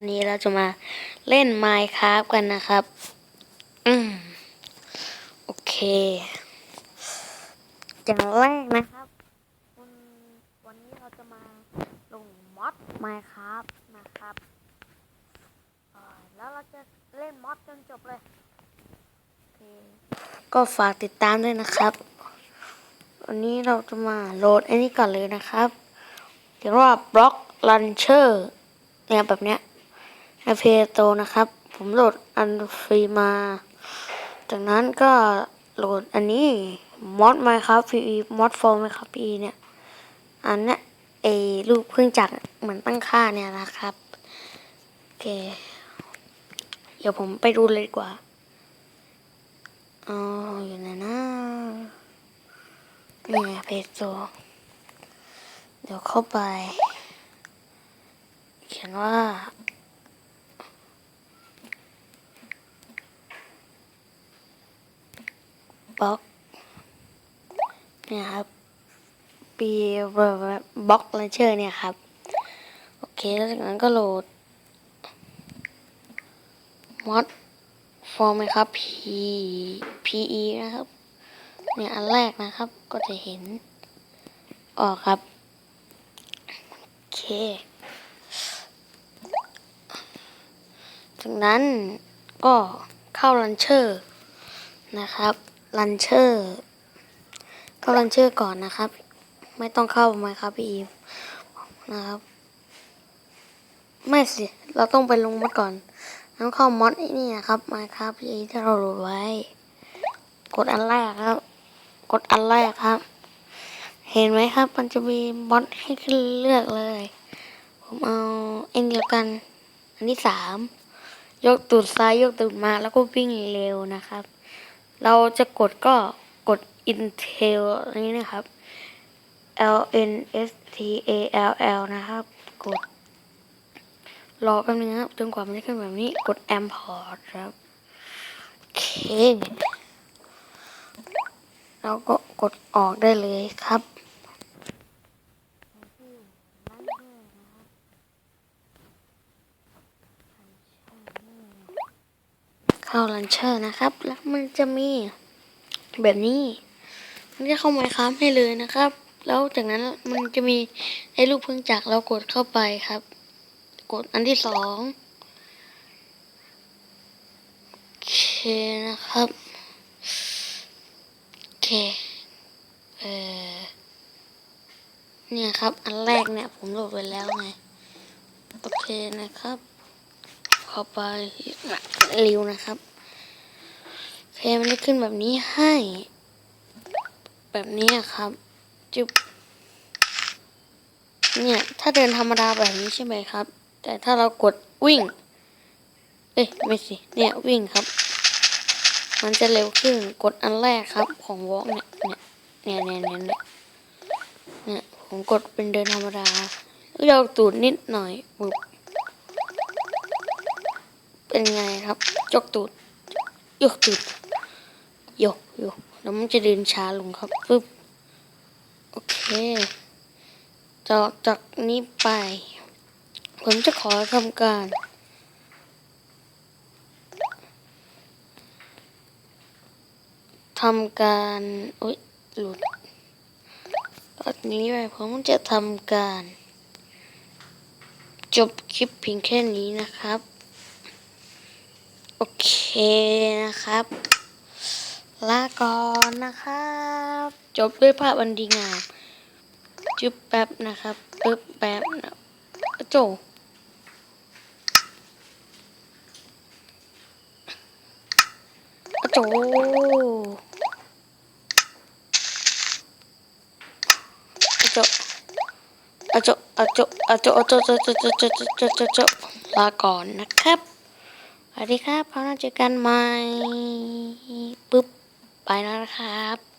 วันนี้เราจะมาเล่น Minecraft กันนะครับ อืม โอเค อย่างแรกนะครับวันวันนี้เราจะมาลงมอด Minecraft นะครับอ่าแล้วเราจะเล่นมอดจนจบเลยโอเคก็ฝากติดตามด้วยนะครับ วันนี้เราจะมาโหลดอันนี้ก่อนเลยนะครับเรียกว่า Block Launcher เนี่ยแบบเนี้ย ในเพจโตนะครับ ผมโหลดอันฟรีมา จากนั้นก็โหลดอันนี้มอดไหมครับ PE มอดโฟอร์มครับ PE เนี่ย อันเนี้ยไอลูกเครื่องจักรเหมือนตั้งค่าเนี่ยนะครับ โอเค เดี๋ยวผมไปดูเลยดีกว่าอ๋ออยู่ไหนนะนี่เพจโตเดี๋ยวเข้าไป เขียนว่า บล็อกเนี่ยครับปีบล็อกเลนเชอร์เนี่ยครับ โอเค แล้วจากนั้นก็โหลดมอดฟอร์มไหมครับ P PE นะครับ เนี่ยอันแรกนะครับก็จะเห็น ออกครับ โอเค จากนั้นก็เข้าลันเชอร์นะครับ ลันเชอร์เข้าลันเชอร์ก่อนนะครับ ไม่ต้องเข้ามาครับพี่อีฟนะครับ ไม่สิ เราต้องไปลงมาก่อนต้องเข้ามอดนี่นะครับมาครับพี่อีฟที่เราโหลดไว้ กดอันแรกครับ กดอันแรกครับ เห็นไหมครับ มันจะมีมอดให้ขึ้นเลือกเลย ผมเอาเอ็นเดียวกัน อันที่สามยกตูดซ้ายยกตูดมาแล้วก็วิ่งเร็วนะครับ เราจะกดก็กด Intel นี้นะครับ L N S T A L L นะครับ กด รอแป๊บนึงครับจนกว่ามันจะขึ้นแบบนี้กด a m p o r t ครับ โอเค เราก็กดออกได้เลยครับ เข้าลันเชอร์นะครับ แล้วมันจะมีแบบนี้ มันจะเข้าไมค์ครับให้เลยนะครับ แล้วจากนั้นมันจะมีไอ้ลูกพึ่งจักเรากดเข้าไปครับ กดอันที่สองโอเคนะครับโอเคเออเนี่ยครับ อันแรกเนี่ยผมโหลดไว้แล้วไง โอเคนะครับ เข้าไปเร็วนะครับเคมันจะขึ้นแบบนี้ให้ แบบนี้ครับ จุบเนี่ยถ้าเดินธรรมดาแบบนี้ใช่ไหมครับ แต่ถ้าเรากดวิ่ง เอ้ยไม่สิเนี่ยวิ่งครับ มันจะเร็วขึ้นกดอันแรกครับ ของวอล์กเนี่ยเนี่ยเนี่ยเนี่ยเนี่ยเนี่ยผมกดเป็นเดินธรรมดาเยาตูดนิดหน่อยบุบ เป็นไงครับยกตูดยกตูดยกยกแล้วมันจะเดินช้าลงครับปึ๊บโอเคจากจากนี้ไป ผมจะขอทำการ ทำการอุ้ยหลุดตอนนี้ไปผมจะทำการ จบคลิปเพียงแค่นี้นะครับ โอเคนะครับลาก่อนนะครับ จบด้วยภาพอันดีงามจุ๊บแป๊บนะครับปึ๊บแป๊บนะโจอะโจอะโจอะโจอะโจอะโจอะโจโจโจโจโจโจโจโจโจลาก่อนนะครับ สวัสดีครับพบกันเจอกันใหม่ปุ๊บ ไปแล้วนะครับ